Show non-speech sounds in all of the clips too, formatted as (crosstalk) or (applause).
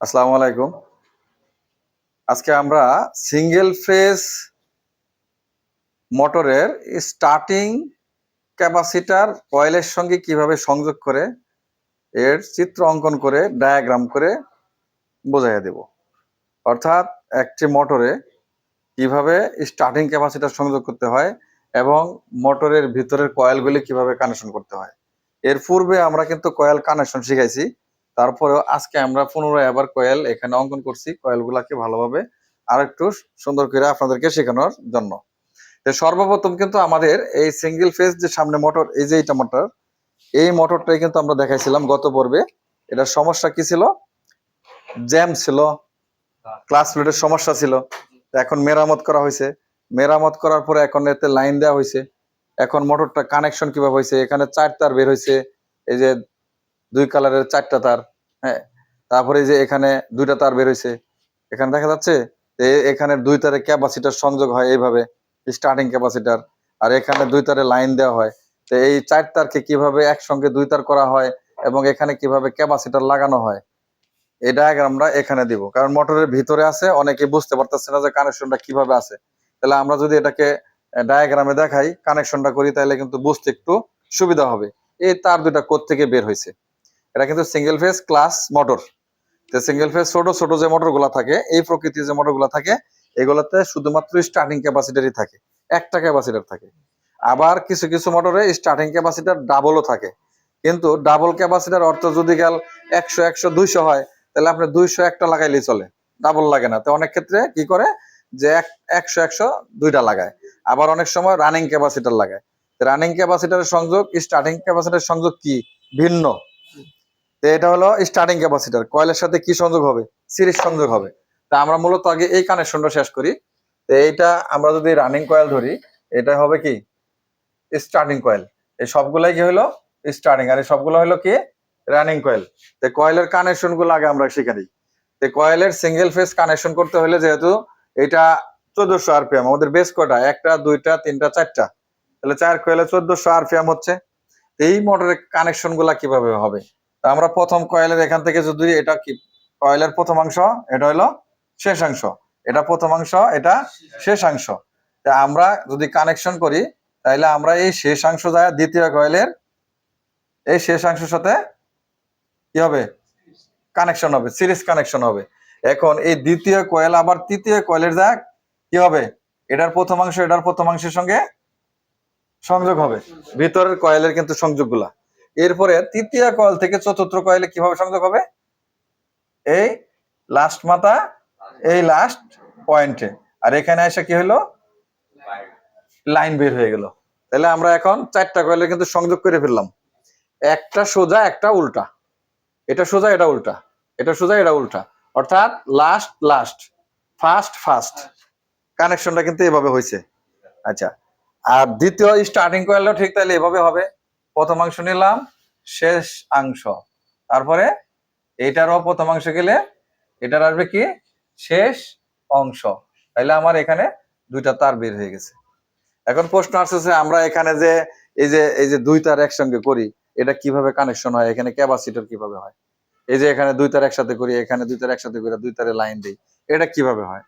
আসসালামু আলাইকুম। আজকে আমরা সিঙ্গেল ফেজ মোটরের স্টার্টিং ক্যাপাসিটার কয়েলের সঙ্গে কীভাবে সংযোগ করে এর চিত্র অঙ্কন করে ডায়াগ্রাম করে বোঝাইয়া দেব। অর্থাৎ একটি মোটরে কীভাবে স্টার্টিং ক্যাপাসিটার সংযোগ করতে হয় এবং মোটরের ভিতরের কয়েলগুলি কীভাবে কানেকশন করতে হয়। এর পূর্বে আমরা কিন্তু কয়েল কানেকশন শিখাইছি। তারপরেও আজকে আমরা পুনরায় আবার কয়েল এখানে অঙ্কন করছি, কয়েলগুলাকে ভালোভাবে আর একটু সুন্দর করে আপনাদেরকে শেখানোর জন্য। সর্বপ্রথম কিন্তু আমাদের এই সিঙ্গেল ফেজ যে সামনে মোটর এই যে এইটা মোটর এই মোটরটাই কিন্তু আমরা দেখাইছিলাম গত পর্বে। এটার সমস্যা কি ছিল? জ্যাম ছিল ক্লাস প্লেটের সমস্যা ছিল। এখন মেরামত করা হয়েছে। মেরামত করার পরে এখন এতে লাইন দেওয়া হয়েছে। এখন মোটরটা কানেকশন কীভাবে হয়েছে? এখানে চার তার বের হয়েছে। এই যে দুই কালারের চারটা তার হ্যাঁ? তারপরে যে এখানে দুইটা তার বের হয়েছে এখানে দেখা যাচ্ছে এখানে দুই তারে ক্যাপাসিটার সংযোগ হয় এইভাবে স্টার্টিং ক্যাপাসিটার আর এখানে দুই তারে লাইন দেওয়া হয়। তো এই চার তারকে কীভাবে একসঙ্গে দুই তার করা হয় এবং এখানে কীভাবে ক্যাপাসিটার লাগানো হয়, এই ডায়াগ্রামটা এখানে দিব। কারণ মোটরের ভিতরে আছে, অনেকে বুঝতে পারতেছে না যে কানেকশনটা কীভাবে আছে। তাহলে আমরা যদি এটাকে ডায়াগ্রামে দেখাই কানেকশনটা করি, তাহলে কিন্তু বুঝতে একটু সুবিধা হবে। এই তার দুটা কোথ থেকে বের হয়েছে এটা কিন্তু single phase class motor single phase ছোট ছোট যে মোটরগুলা থাকে, এই প্রকৃতির যে মোটরগুলা থাকে, এগুলাতে শুধুমাত্র স্টার্টিং ক্যাপাসিটারই থাকে, একটা ক্যাপাসিটার থাকে। আবার কিছু কিছু মোটরে স্টার্টিং ক্যাপাসিটার ডাবলও থাকে। কিন্তু ডাবল ক্যাপাসিটার অর্থ যদি গেল একশো একশো, দুইশো হয়, তাহলে আপনি দুইশো একটা লাগাইলেই চলে। ডাবল লাগে না। তো অনেক ক্ষেত্রে কি করে? যে এক- একশো একশো, দুইটা লাগায়। আবার অনেক সময় রানিং ক্যাপাসিটার লাগায়। রানিং ক্যাপাসিটারের সংযোগ স্টার্টিং ক্যাপাসিটার সংযোগ কি? ভিন্ন। এটা হলো স্টার্টিং ক্যাপাসিটার কয়েলের সাথে কি সংযোগ হবে? সিরিজ সংযোগ হবে। তা আমরা মূলত আগে এই কানেকশনটা শেষ করি। তো এইটা আমরা যদি রানিং কয়েল ধরি, এটা হবে কি? স্টার্টিং কয়েল এই সবগুলাই কি হলো? স্টার্টিং আর এই সবগুলো হলো কি? রানিং কয়েল তো কয়েলের কানেকশনগুলো আগে আমরা শিখে তো কয়েলের সিঙ্গেল ফেজ কানেকশন করতে হলে যেহেতু এটা চোদ্দশো আরপিএম আমাদের বেশ কটা একটা, দুইটা, তিনটা, চারটা। তাহলে চার কয়েলে চোদ্দশো আরপিএম হচ্ছে। এই মোটরের কানেকশনগুলা কীভাবে হবে? আমরা প্রথম কয়েলের এখান থেকে যদি এটা কি, কয়েলের প্রথমাংশ এটা হলো শেষাংশ এটা প্রথমাংশ এটা শেষাংশ তা আমরা যদি কানেকশন করি তাহলে আমরা এই শেষাংশ যায় দ্বিতীয় কয়েলের, এই শেষাংশের সাথে কি হবে? কানেকশন হবে সিরিজ কানেকশন হবে। এখন এই দ্বিতীয় কয়েল আবার তৃতীয় কয়েলের যা কি হবে? এটার প্রথমাংশ এটার প্রথমাংশের সঙ্গে সংযোগ হবে। ভিতরের কয়েলের কিন্তু সংযোগগুলা। এরপরে তৃতীয় কয়েল থেকে চতুর্থ কয়েলে কীভাবে সংযোগ হবে? এই লাস্ট মাথা, এই লাস্ট পয়েন্টে আর এখানে এসে কি হলো? লাইন বের হয়ে গেল। তাহলে আমরা এখন চারটা কয়েলে কিন্তু সংযোগ করে ফেললাম। একটা সোজা, একটা উল্টা। এটা সোজা, এটা উল্টা। এটা সোজা, এটা উল্টা। অর্থাৎ লাস্ট লাস্ট ফার্স্ট ফার্স্ট কানেকশনটা কিন্তু এভাবে হয়েছে। আচ্ছা। আর দ্বিতীয় স্টার্টিং কয়েলও ঠিক তাহলে এভাবে হবে। প্রথমাংশ নিলাম, শেষ অংশ। তারপরে এইটারও প্রথমাংশ গেলে এটার আসবে কি? শেষ অংশ। তাইলে আমার এখানে দুইটা তার বের হয়ে গেছে। এখন প্রশ্ন আসছে আমরা এখানে যে এই যে এই যে দুই তার একসঙ্গে করি, এটা কীভাবে কানেকশন হয়? এখানে ক্যাপাসিটর কীভাবে হয়? এই যে এখানে দুই তার একসাথে করি, এখানে দুই তার একসাথে করি, দুই তারে লাইন দিই, এটা কীভাবে হয়?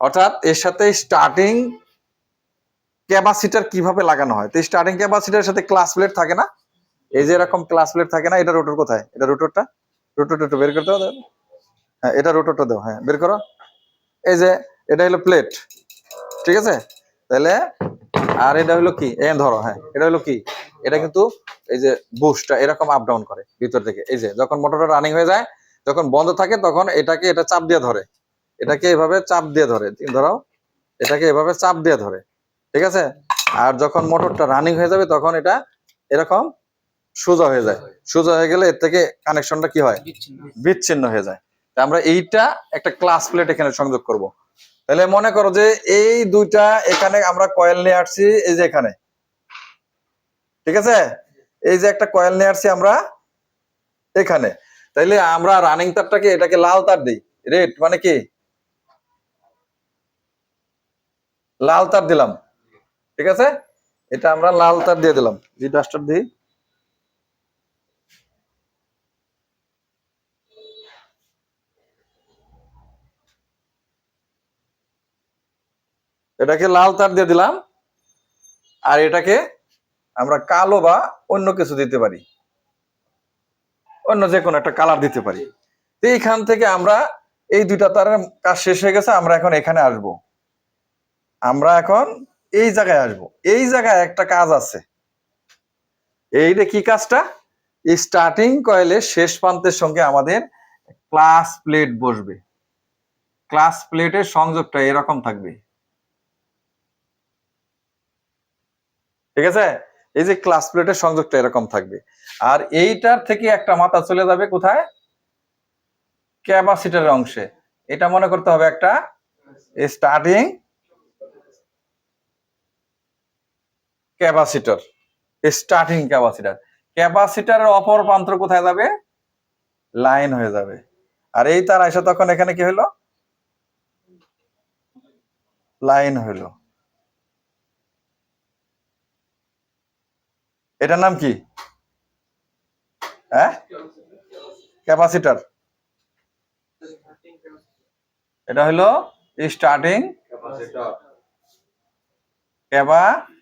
অর্থাৎ এর সাথে স্টার্টিং ক্যাপাসিটার কীভাবে লাগানো হয়? তো স্টার্টিং ক্যাপাসিটার সাথে ক্লাস প্লেট থাকে না? এই যে এরকম ক্লাস প্লেট থাকে না, এটা রোটর কোথায়? এটা রোটরটা রোটরটা একটু বের করতে হবে হ্যাঁ এটা রোটরটা দাও হ্যাঁ বের করো। এই যে, এটা হলো প্লেট ঠিক আছে? তাহলে, আর এটা হলো কি? এ ধরো হ্যাঁ এটা হলো কি? এটা কিন্তু এই যে বুস্টটা এরকম আপ ডাউন করে, ভিতর থেকে। এই যে, যখন মোটরটা রানিং হয়ে যায়, যখন বন্ধ থাকে, তখন এটাকে এটা চাপ দিয়ে ধরে। এটাকে এভাবে চাপ দিয়ে ধরে, ধরো, এটাকে এভাবে চাপ দিয়ে ধরে। ঠিক আছে? আর যখন মোটরটা রানিং হয়ে যাবে তখন এটা এরকম সোজা হয়ে যায়। সোজা হয়ে গেলে এর থেকে কানেকশনটা কি হয়? বিচ্ছিন্ন। হয়ে যায়। আমরা এইটা একটা ক্লাস প্লেট এখানে সংযোগ করব। তাহলে মনে করো যে এই দুইটা এখানে আমরা কয়েল নিয়ে আসছি এই যে এখানে। ঠিক আছে? এই যে একটা কয়েল নিয়ে আসছি আমরা এখানে। তাইলে আমরা রানিং তারটাকে এটাকে লাল তার দিই। রেড মানে কি? লাল তার দিলাম। ঠিক আছে? এটা আমরা লাল তার দিয়ে দিলাম। জি, ডাস্টার দিই এটাকে লাল তার দিয়ে দিলাম। আর এটাকে আমরা কালো বা অন্য কিছু দিতে পারি। অন্য যে কোনো একটা কালার দিতে পারি। তো এইখান থেকে আমরা এই দুইটা তারের কাজ শেষ হয়ে গেছে। আমরা এখন এখানে আসব। আমরা এখন এই জায়গায় আসব। এই জায়গায় একটা কাজ আছে। এইটা কি কাজটা? এই স্টার্টিং কয়েলের শেষ প্রান্তের সঙ্গে আমাদের ক্লাস প্লেট বসবে। ক্লাস প্লেটের সংযোগটা এরকম থাকবে। ঠিক আছে? এই যে ক্লাস প্লেটের সংযোগটা এরকম থাকবে। আর এইটার থেকে একটা মাথা চলে যাবে কোথায়? ক্যাপাসিটারের অংশে। এটা মনে করতে হবে একটা স্টার্টিং ক্যাপাসিটর স্টার্টিং ক্যাপাসিটার ক্যাপাসিটারের অপর প্রান্ত কোথায় যাবে? লাইন হয়ে যাবে। আর এই তার আসে তখন এখানে কি হলো? লাইন হইল এটার নাম কি? হ্যাঁ? ক্যাপাসিটার। এটা হলো স্টার্টিং ক্যাপাসিটার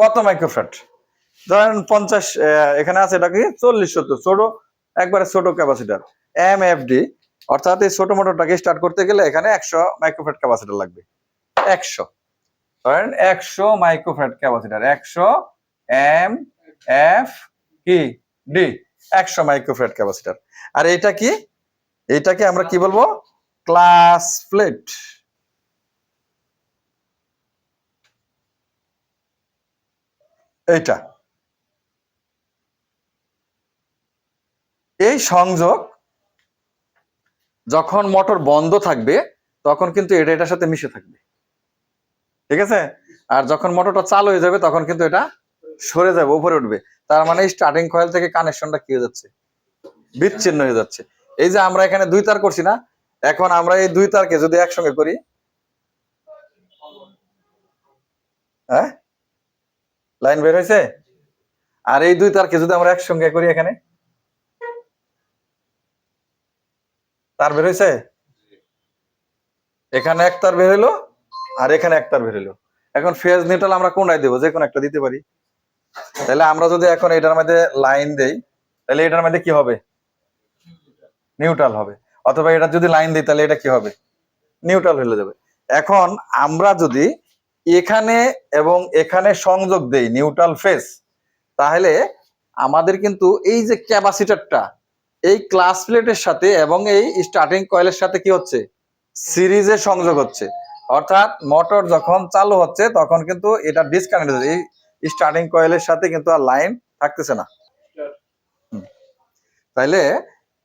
কত মাইক্রোফ্যাট ধরেন পঞ্চাশ এখানে আছে এটা কি? চল্লিশ সত্তর, ছোট, একবারে ছোট ক্যাপাসিটার এম এফ ডি অর্থাৎ এই ছোট মোটরটাকে স্টার্ট করতে গেলে এখানে একশো মাইক্রোফ্যাট ক্যাপাসিটার লাগবে। একশো। ধরেন একশো মাইক্রোফ্যাট ক্যাপাসিটার একশো এম এফ কি ডি একশো মাইক্রোফ্যাট ক্যাপাসিটার আর এটা কি? এটাকে আমরা কি বলব? ক্লাস প্লেট এইটা এই সংযোগ যখন মোটর বন্ধ থাকবে, তখন কিন্তু এটা, এটার সাথে মিশে থাকবে। ঠিক আছে? আর যখন মোটরটা চালু হয়ে যাবে, তখন কিন্তু এটা সরে যাবে, উপরে উঠবে। তার মানে স্টার্টিং কয়েল থেকে কানেকশনটা কি হয়ে যাচ্ছে? বিচ্ছিন্ন হয়ে যাচ্ছে। এই যে আমরা এখানে দুই তার করছি না, এখন আমরা এই দুই তারকে যদি একসঙ্গে করি হ্যাঁ? লাইন বের হয়েছে? আর এই দুই তারকে যদি আমরা একসঙ্গে করি এখানে? তার বের হয়েছে? এখানে এক তার বের হইল, আর এখানে এক তার বের হইল। এখন ফেজ নিউট্রাল আমরা কোনটায় দেবো? যে কোনো একটা দিতে পারি। তাহলে আমরা যদি এখন এটার মধ্যে লাইন দেই, তাহলে এটার মধ্যে কি হবে? নিউট্রাল হবে। অথবা এটা যদি লাইন দিই, তাহলে এটা কি হবে? নিউট্রাল হয়ে যাবে। এখন আমরা যদি এখানে এবং এখানে সংযোগ দেই নিউট্রাল ফেস তাহলে আমাদের কিন্তু এই যে ক্যাপাসিটারটা, এই ক্লাস প্লেটের সাথে এবং এই স্টার্টিং কয়েলের সাথে কি হচ্ছে? সিরিজে সংযোগ হচ্ছে। অর্থাৎ মোটর যখন চালু হচ্ছে, তখন কিন্তু এটা ডিসকানেক্ট হচ্ছে। এই স্টার্টিং কয়েলের সাথে কিন্তু আর লাইন থাকতেছে না। তাইলে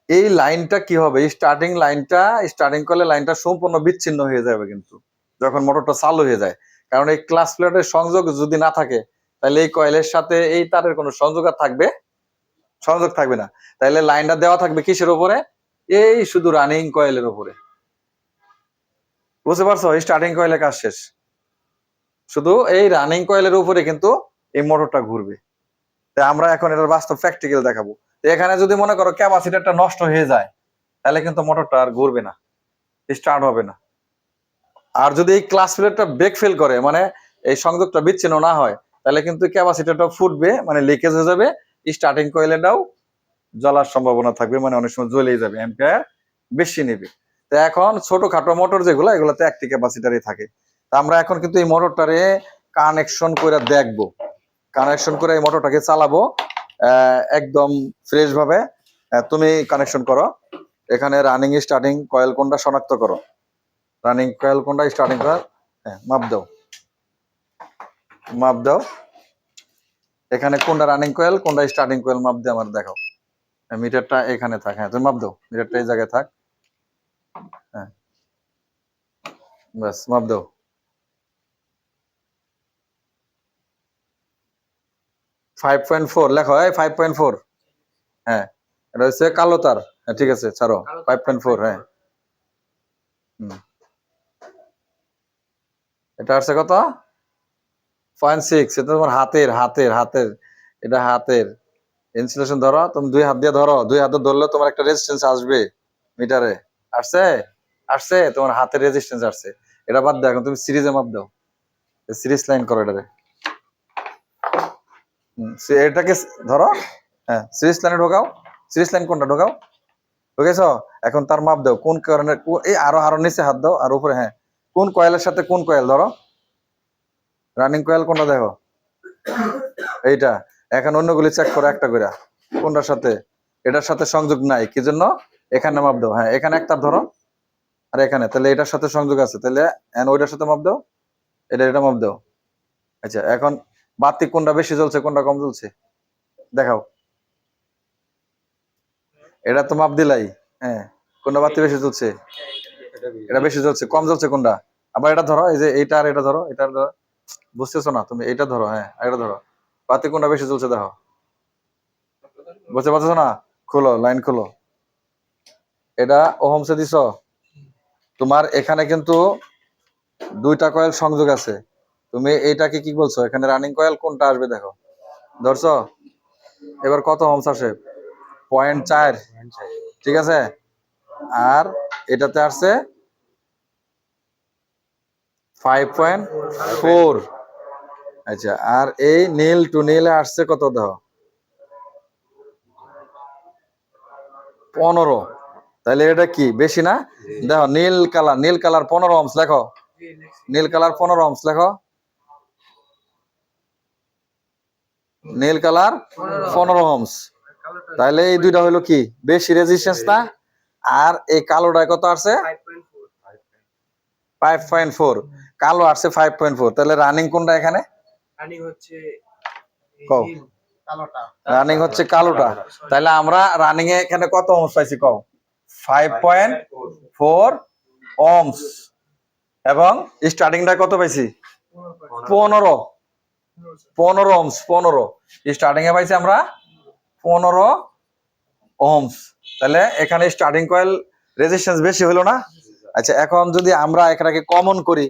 এই লাইনটা কি হবে? স্টার্টিং লাইনটা স্টার্টিং কয়েলের লাইনটা সম্পূর্ণ বিচ্ছিন্ন হয়ে যাবে কিন্তু, যখন মোটরটা চালু হয়ে যায়। কারণ এই ক্লাস প্লেটের সংযোগ যদি না থাকে, তাহলে এই কয়েলের সাথে এই তারের কোনো সংযোগ আর থাকবে, সংযোগ থাকবে না। তাহলে লাইনটা দেওয়া থাকবে কিসের উপরে? এই শুধু রানিং কয়েলের উপরে। বুঝতে পারছ? স্টার্টিং কয়েলের কাজ শেষ। শুধু এই রানিং কয়েলের উপরে কিন্তু এই মোটরটা ঘুরবে। তাই আমরা এখন এটার বাস্তব প্র্যাকটিক্যাল দেখাবো। এখানে যদি মনে করো ক্যাপাসিটারটা নষ্ট হয়ে যায়, তাহলে কিন্তু মোটরটা আর ঘুরবে না স্টার্ট হবে না। আর যদি এই ক্লাস প্লেটটা ব্রেক ফেল করে মানে এই সংযোগটা বিচ্ছিন্ন না হয়, তাহলে কিন্তু ক্যাপাসিটারটা ফুটবে মানে লিকেজ হয়ে যাবে স্টার্টিং কয়েলেটাও জ্বলার সম্ভাবনা থাকবে মানে অনেক সময় জ্বলেই যাবে অ্যাম্পিয়ার বেশি নেবে। তো এখন ছোটখাটো মোটর যেগুলো, এগুলোতে একটি ক্যাপাসিটারই থাকে। তা আমরা এখন কিন্তু এই মোটরটারে কানেকশন করে দেখব। কানেকশন করে এই মোটরটাকে চালাবো একদম ফ্রেশ ভাবে। তুমি কানেকশন করো। এখানে রানিং স্টার্টিং কয়েল কোনটা শনাক্ত করো। রানিং কয়েল কোনটা? স্টার্টিং কয়েল হ্যাঁ মাপ দাও। মাপ দাও। এখানে কোনটা রানিং কয়েল কোনটা স্টার্টিং কয়েল মাপ দিয়ে আমার দেখাও। হ্যাঁ, মিটারটা এখানে থাক। হ্যাঁ তুমি মাপ দাও। মিটারটা এই জায়গায় থাক। হ্যাঁ। ব্যাস মাপ দাও। ফাইভ পয়েন্ট ফোর লেখো এই ফাইভ পয়েন্ট ফোর হ্যাঁ এটা হচ্ছে কালো তার। হ্যাঁ ঠিক আছে ছাড়ো। ফাইভ পয়েন্ট ফোর হ্যাঁ। হুম। এটা আসছে কত? পয়েন্ট সিক্স এটা তোমার হাতের হাতের হাতের, এটা হাতের। ইনসুলেশন ধরো, তুমি দুই হাত দিয়ে ধরো, দুই হাতে ধরলে তোমার একটা রেজিস্ট্যান্স আসবে মিটারে আসছে? আসছে, তোমার হাতের রেজিস্ট্যান্স আসছে। এটা বাদ এখন তুমি সিরিজে মাপ দাও। সিরিজ লাইন করো এটারে। এটাকে ধরো হ্যাঁ সিরিজ লাইনে ঢোকাও। সিরিজ লাইন কোনটা? ঢোকাও। ঢুকেছ? এখন তার মাপ দাও, কোন কারণে এই আরও আরও নিচে হাত দাও, আর উপরে হ্যাঁ। কোন কয়েলের সাথে কোন কয়েল, ধরো? রানিং কয়েল কোনটা দেখো? এইটা। এখন অন্যগুলি চেক করো একটা করে কোনটার সাথে? এটার সাথে সংযোগ নাই কি জন্য এখানে মাপ দাও। হ্যাঁ এখানে একটা ধরো। আর এখানে, তাহলে এটার সাথে সংযোগ আছে। তাহলে ওইটার সাথে মাপ দাও। এটা এটা মাপ দাও। আচ্ছা এখন বাতি কোনটা বেশি জ্বলছে, কোনটা কম জ্বলছে? দেখাও। এটা তো মাপ দিলাই। হ্যাঁ কোনটা বাতি বেশি জ্বলছে? এটা বেশি জ্বলছে কম জ্বলছে কোনটা? আবার এটা ধরো এই যে এইটা আর এটা ধরো এটা ধরো। বুঝতেছো না তুমি? এটা ধরো হ্যাঁ এটা ধরো। বাতি কোনটা বেশি জ্বলছে দেখো। বুঝতে পারছ না? খুলো লাইন খুলো। এটা ওহমসে দিছ? তোমার এখানে কিন্তু দুইটা কয়েল সংযোগ আছে। তুমি এইটাকে কি বলছো? এখানে রানিং কয়েল কোনটা আসবে দেখো। ধরছো? এবার কত হোমস আসে? পয়েন্ট চার। ঠিক আছে? আর এটাতে আসছে ফাইভ পয়েন্ট ফোর আচ্ছা আর এই নীল টু নীলে আসছে কত দেখো পনেরো। তাহলে এটা কি? বেশি না? দেখো নীল কালার নীল কালার পনেরো অংশ লেখো। নীল কালার পনেরো অংশ লেখো। নীল কালার পনেরো হোমস তাহলে এই দুইটা হলো কি? বেশি রেজিস্ট্যান্স না? আর এই কালোটা কত আসছে? ফাইভ পয়েন্ট ফোর কালো আসছে ফাইভ পয়েন্ট ফোর তাহলে রানিং কোনটা এখানে? রানিং হচ্ছে কও। কালোটা। রানিং হচ্ছে কালোটা। তাহলে আমরা রানিং এ এখানে কত ওমস পাইছি কও? ফাইভ পয়েন্ট ফোর ওমস এবং স্টার্টিংটা কত পাইছি? পনেরো। পনেরো। ওমস পনেরো। স্টার্টিং এ পাইছি আমরা পনেরো ওমস তাহলে এখানে স্টার্টিং কয়েল রেজিস্ট্যান্স বেশি হলো না? আচ্ছা এখন যদি আমরা এখানে কমন করি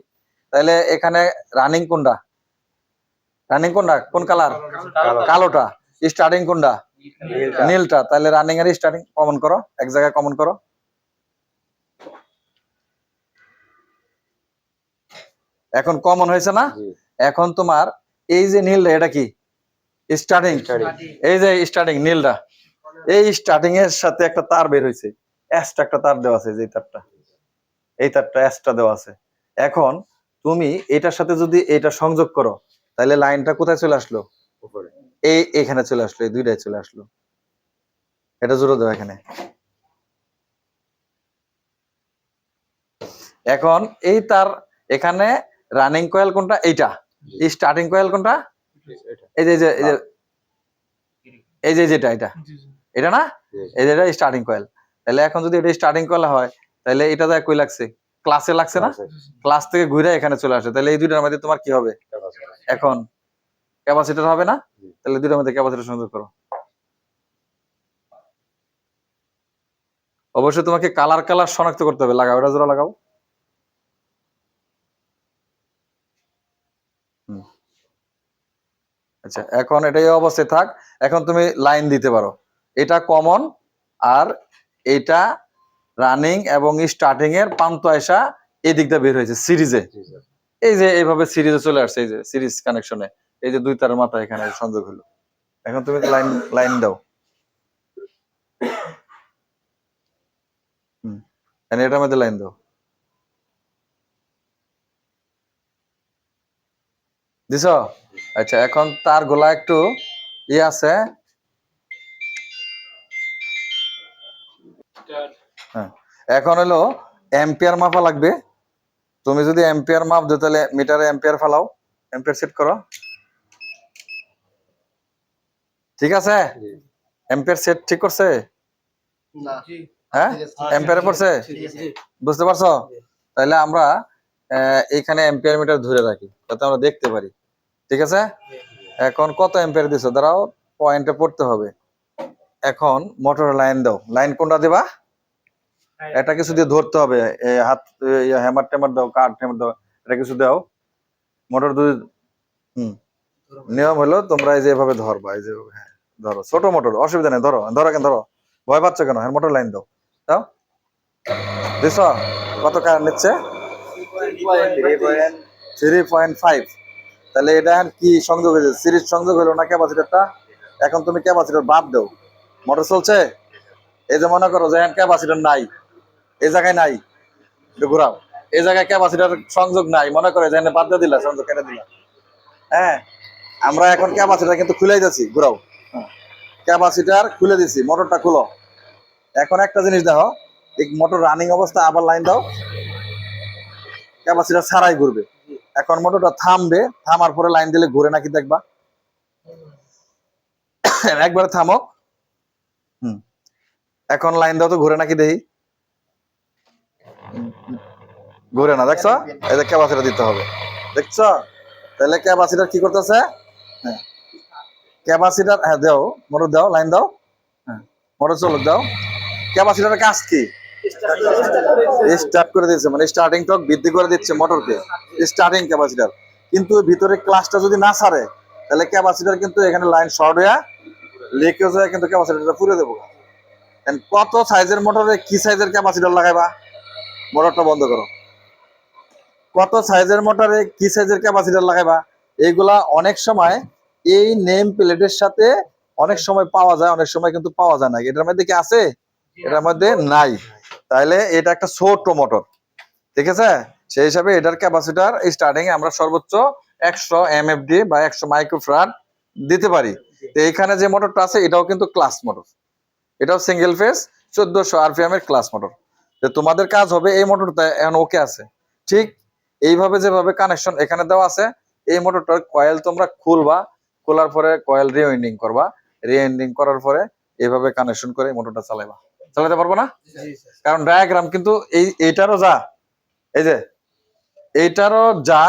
তাহলে এখানে রানিং কোনটা? রানিং কোনটা? কোন কালার কালোটা। স্টার্টিং কোনটা? নীলটা। তাহলে রানিং এর স্টার্টিং কমন করো এক জায়গায় কমন করো। এখন কমন হয়েছে না? এখন তোমার এই যে নীলটা এটা কি? স্টার্টিং এই যে স্টার্টিং নীলটা। এই স্টার্টিং এর সাথে একটা তার বের হয়েছে এক্সট্রা একটা তার দেওয়া আছে যে তারটা। এই তারটা এক্সট্রা দেওয়া আছে। এখন তুমি এটার সাথে যদি এটা সংযোগ করো তাহলে লাইনটা কোথায় চলে আসলো? এই এখানে চলে আসলো এই দুইটাই চলে আসলো। এটা জোরে দাও এখানে। এখন এই তার এখানে রানিং কয়েল কোনটা? এইটা। এই স্টার্টিং কয়েল কোনটা? এই যে এই যে এই যে এই যে যেটা এটা এটা না? এটা স্টার্টিং কয়েল তাহলে এখন যদি এটা স্টার্টিং কয়েল হয় তাহলে এটা তো কই লাগছে। ক্লাসে লাগছে না? ক্লাস থেকে ঘুরে এখানে চলে আসে। তাহলে এই দুইটার মধ্যে তোমার কি হবে? এখন ক্যাপাসিটার হবে না? তাহলে দুইটার মধ্যে ক্যাপাসিটর সংযোগ করো। অবশ্যই তোমাকে কালার কালার শনাক্ত করতে হবে। লাগাও এটা জোড়া লাগাও। আচ্ছা এখন এটাই অবস্থায় থাক। এখন তুমি লাইন দিতে পারো। এটা কমন আর এটা রানিং এবং স্টার্টিং এর পান্ত আয়সা এই দিকটা বের হয়েছে সিরিজে। এই যে এইভাবে সিরিজে চলে আসছে এই যে সিরিজ কানেকশনে এই যে দুই তার মাথা এখানে সংযোগ হলো। এখন তুমি লাইন লাইন দাও। হুম এটার মধ্যে লাইন দাও। দিছ? আচ্ছা এখন তার গোলা একটু ই আছে। হ্যাঁ। এখন হলো এম্পিয়ার মাপা লাগবে। তুমি যদি এম্পিয়ার মাপ দিও তাহলে মিটারে এম্পিয়ার ফালাও। এম্পিয়ার সেট করো। ঠিক আছে? এম্পিয়ার সেট ঠিক করছে? না। হ্যাঁ? এম্পিয়ারে পড়ছে? বুঝতে পারছ? তাহলে আমরা আহ, এইখানে এম্পিয়ার মিটার ধরে রাখি যাতে আমরা দেখতে পারি। ঠিক আছে? এখন কত এম্পিয়ার দিছো? দাঁড়াও পয়েন্টে পড়তে হবে। এখন মোটর লাইন দাও। লাইন কোনটা দেবা? এটা কিছু দিয়ে ধরতে হবে হাত হ্যামার ট্যামার দাও, কাঠ ট্যামার দাও, এটা কিছু দাও। মোটর দুই, হুম। নিয়ম হলো তোমরা এই যে এভাবে ধরবা, এই যে হ্যাঁ ধরো। ছোট মোটর, অসুবিধা নেই, ধরো ধরো কেন, ধরো। ভয় পাচ্ছ কেন? হ্যাঁ মোটর লাইন দাও। দাও। দিছ কত কারেন্ট নিচ্ছে? থ্রি পয়েন্ট ফাইভ তাহলে এটা এখন কি সংযোগ হয়েছে? সিরিজ সংযোগ হলো না ক্যাপাসিটারটা? এখন তুমি ক্যাপাসিটার বাদ দাও। মোটর চলছে? এই যে মনে করো যে এখন ক্যাপাসিটার নাই। এই জায়গায় নাই। ঘুরাও। এই জায়গায় ক্যাপাসিটার সংযোগ নাই। মনে করে যে বাদ দিয়ে দিলা, সংযোগ কেটে দিলা। হ্যাঁ আমরা এখন ক্যাপাসিটার কিন্তু খুলে যাচ্ছি ঘুরাও। ক্যাপাসিটার খুলে দিছি মোটরটা খুলো। এখন একটা জিনিস দেখো, এই মোটর রানিং অবস্থা, আবার লাইন দাও। ক্যাপাসিটার ছাড়াই ঘুরবে। এখন মোটরটা থামবে, থামার পরে লাইন দিলে ঘুরে নাকি দেখবা। (coughs) একবারে থামো। হুম, এখন লাইন দাও তো ঘুরে নাকি দেখি। ঘুরে না, দেখছ? এই যে ক্যাপাসিটার দিতে হবে। দেখছ? তাহলে ক্যাপাসিটার কি করতেছে? হ্যাঁ। ক্যাপাসিটার হ্যাঁ দাও। মোটর দাও লাইন দাও। হ্যাঁ। মোটর চলুক দাও। ক্যাপাসিটারের কাজ কি? স্টার্ট করে দিচ্ছে মানে স্টার্টিং টক বৃদ্ধি করে দিচ্ছে মোটরকে। স্টার্টিং ক্যাপাসিটার কিন্তু ভিতরে ক্লাসটা যদি না ছাড়ে, তাহলে ক্যাপাসিটার কিন্তু এখানে লাইন শর্ট হয়ে লিকেজ হয়ে কিন্তু ক্যাপাসিটারটা পুরো দেবো। কত সাইজের মোটরে কি সাইজের ক্যাপাসিটার লাগাইবা? মোটরটা বন্ধ করো। কত সাইজের মোটরে কি সাইজের ক্যাপাসিটার লাগাইবা? এইগুলা অনেক সময় এই নেম প্লেটের সাথে অনেক সময় পাওয়া যায়, অনেক সময় কিন্তু পাওয়া যায় না। এটার মধ্যে কি আছে? এটার মধ্যে নাই। তাইলে এটা একটা ছোট মোটর। ঠিক আছে? সেই হিসাবে এটার ক্যাপাসিটার স্টার্টিং আমরা সর্বোচ্চ একশো এমএফডি বা একশো মাইক্রোফ্রাড দিতে পারি। তো এইখানে যে মোটরটা আছে, এটাও কিন্তু ক্লাস মোটর। এটাও সিঙ্গেল ফেস চোদ্দশো আরপিএম এর ক্লাস মোটর। তো তোমাদের কাজ হবে এই মোটরটা এখন ওকে আছে। ঠিক এইভাবে যেভাবে কানেকশন এখানে দেওয়া আছে এই মোটরটার কয়েল তোমরা খুলবা খোলার পরে কয়েল রিওয়াইন্ডিং করবা। রিওয়াইন্ডিং করার পরে এইভাবে কানেকশন করে মোটরটা চালাইবা। চালাতে পারব না? কারণ ডায়াগ্রাম কিন্তু এই এইটারও যা এই যে এইটারও যা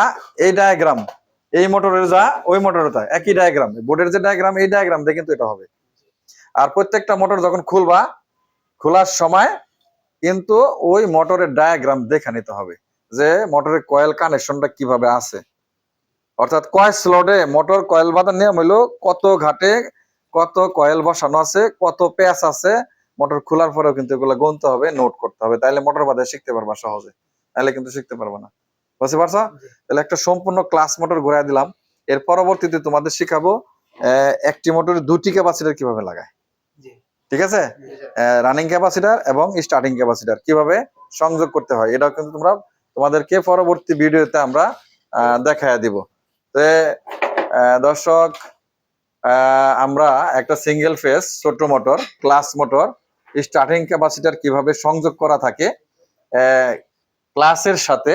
এই ডায়াগ্রাম এই মোটরের যা ওই মোটরের তা একই ডায়াগ্রাম বোর্ডের যে ডায়াগ্রাম এই ডায়াগ্রাম দিয়ে কিন্তু এটা হবে। আর প্রত্যেকটা মোটর যখন খুলবা খোলার সময় কিন্তু ওই মোটরের ডায়াগ্রাম দেখে নিতে হবে যে মোটরের কয়েল কানেকশনটা কীভাবে আছে। অর্থাৎ কয় স্লটে মোটর কয়েল বাঁধার নিয়ম হইল কত ঘাটে কত কয়েল বসানো আছে কত প্যাচ আছে মোটর খোলার পরেও কিন্তু এগুলো গুনতে হবে নোট করতে হবে। তাহলে মোটর বাদে শিখতে পারবা সহজে নাহলে কিন্তু শিখতে পারবা না। বুঝতে পারছ? তাহলে একটা সম্পূর্ণ ক্লাস মোটর ঘুরাই দিলাম। এর পরবর্তীতে তোমাদের শিখাবো আহ, একটি মোটর দুটি ক্যাপাসিটার কীভাবে লাগায়। ঠিক আছে? রানিং ক্যাপাসিটার এবং স্টার্টিং ক্যাপাসিটার কীভাবে সংযোগ করতে হয়, এটাও কিন্তু তোমরা তোমাদেরকে পরবর্তী ভিডিওতে আমরা দেখায় দিব। তো দর্শক আমরা একটা সিঙ্গেল ফেস ছোট motor class motor starting capacitor কীভাবে সংযোগ করা থাকে ক্লাসের সাথে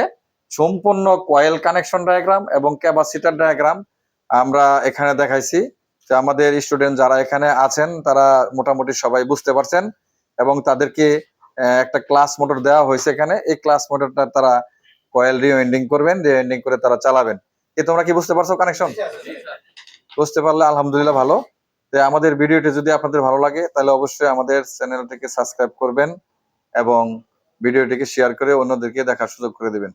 সম্পূর্ণ কয়েল কানেকশন ডায়াগ্রাম এবং ক্যাপাসিটার ডায়াগ্রাম আমরা এখানে দেখাইছি। যে আমাদের স্টুডেন্ট যারা এখানে আছেন তারা মোটামুটি সবাই বুঝতে পারছেন এবং তাদেরকে একটা ক্লাস মোটর দেওয়া হয়েছে এখানে। এই ক্লাস মোটরটা তারা কয়েল রিওয়েন্ডিং করবেন রিওয়েন্ডিং করে তারা চালাবেন। এ তোমরা কি বুঝতে পারছ কানেকশন বুঝতে পারলে আলহামদুলিল্লাহ ভালো। তো আমাদের ভিডিওটি যদি আপনাদের ভালো লাগে তাহলে অবশ্যই আমাদের চ্যানেলটিকে সাবস্ক্রাইব করবেন এবং ভিডিওটিকে শেয়ার করে অন্যদেরকে দেখার সুযোগ করে দিবেন।